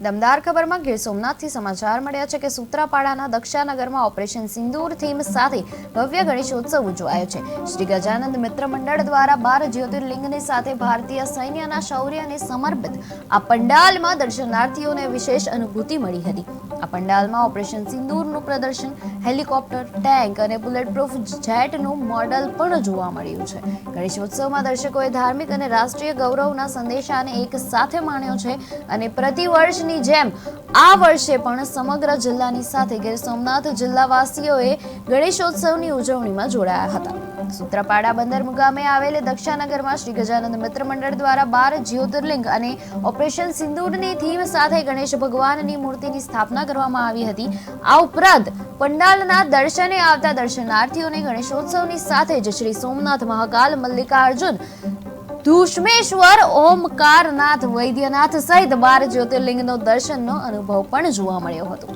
દમદાર ખબરમાં ગીર સોમનાથથી સમાચાર મળ્યા છે કે સૂત્રાપાડાના દક્ષાનગરમાં ઓપરેશન સિંદૂર થીમ સાથે ભવ્ય ગણેશોત્સવ ઉજવાયો છે. શ્રી ગજાનંદ મિત્ર મંડળ દ્વારા બાર જ્યોતિર્લિંગની સાથે ભારતીય સૈન્યના શૌર્યને સમર્પિત આ પંડાલમાં દર્શનાર્થીઓને વિશેષ અનુભૂતિ મળી હતી. આ પંડાલમાં ઓપરેશન સિંદૂરનું પ્રદર્શન, હેલિકોપ્ટર, ટેન્ક અને બુલેટ પ્રૂફ જેટનું મોડલ પણ જોવા મળ્યું છે. ગણેશોત્સવમાં દર્શકોએ ધાર્મિક અને રાષ્ટ્રીય ગૌરવના સંદેશાને એક સાથે માણ્યો છે અને પ્રતિવર્ષની જેમ આ વર્ષે પણ સમગ્ર જિલ્લાની સાથે ગીર સોમનાથ જિલ્લાવાસીઓએ ગણેશોત્સવની ઉજવણીમાં જોડાયા હતા. સૂત્રાપાડા બંદર મુકામે આવેલ દક્ષાનગરમાં શ્રી ગજાનંદ મિત્ર મંડળ દ્વારા બાર જ્યોતિર્લિંગ અને ઓપરેશન સિંદૂરની થીમ સાથે ગણેશ ભગવાનની મૂર્તિની સ્થાપના કરવામાં આવી હતી. આ ઉપરાંત પંડાલના દર્શને આવતા દર્શનાર્થીઓને ગણેશોત્સવની સાથે જ શ્રી સોમનાથ મહાકાલ મલ્લિકાર્જુન ધૂષ્મેશ્વર ઓમકારનાથ વૈદ્યનાથ સહિત બાર જ્યોતિર્લિંગનો દર્શનનો અનુભવ પણ જોવા મળ્યો હતો.